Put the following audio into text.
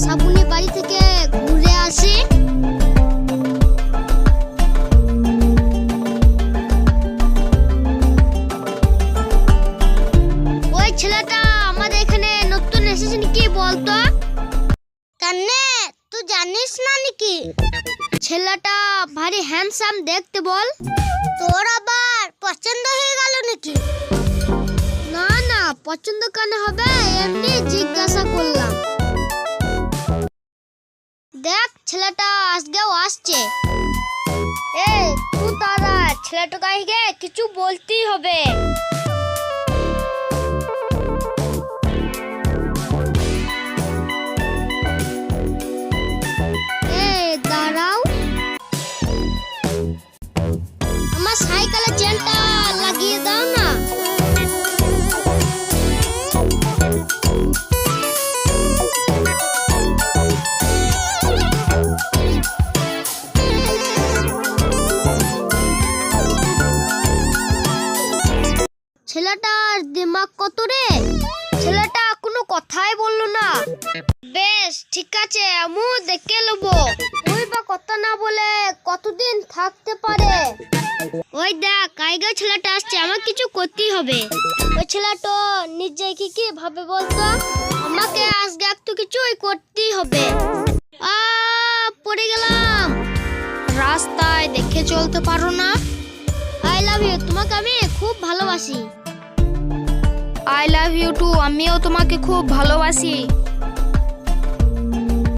শ্রাবণী বাড়ি থেকে ঘুরে আসি। ওই ছেলেটা আমাদের এখানে নতুন এসেছে নাকি বলতো? কান্নে তুই জানিস না নাকি? ছেলেটা ভারী হ্যান্ডসাম দেখতে বল। তোর আবার পছন্দ হয়ে গেল নাকি? না না পছন্দ কেন হবে? এমনি জিজ্ঞাসা ছেলেটা আজকেও আসছে। এ তুই তারা ছেলেটাকে কিছু বলতেই হবে। দাঁড়াও। আমার সাইকেলের চেনটা ছেলেটার দিমাগ কত রে? ছেলেটা কোনো কথাই বলল না। বেশ, ঠিক আছে, আমিও দেখে নেব। ওই বা কথা না বলে কতদিন থাকতে পারে? ওই দেখ কাইগা ছেলেটা আসছে আমার কিছু করতেই হবে। ওই ছেলেটা নিজে কি কি ভাবে বলতো? আমাকে আজকে একটু কিছুই করতেই হবে। আ, পড়ে গেলাম। রাস্তায় দেখে চলতে পারো না। আই লাভ ইউ তোমাকে আমি খুব ভালোবাসি। লাভ ইউ টু আমিও তোমাকে খুব ভালোবাসি।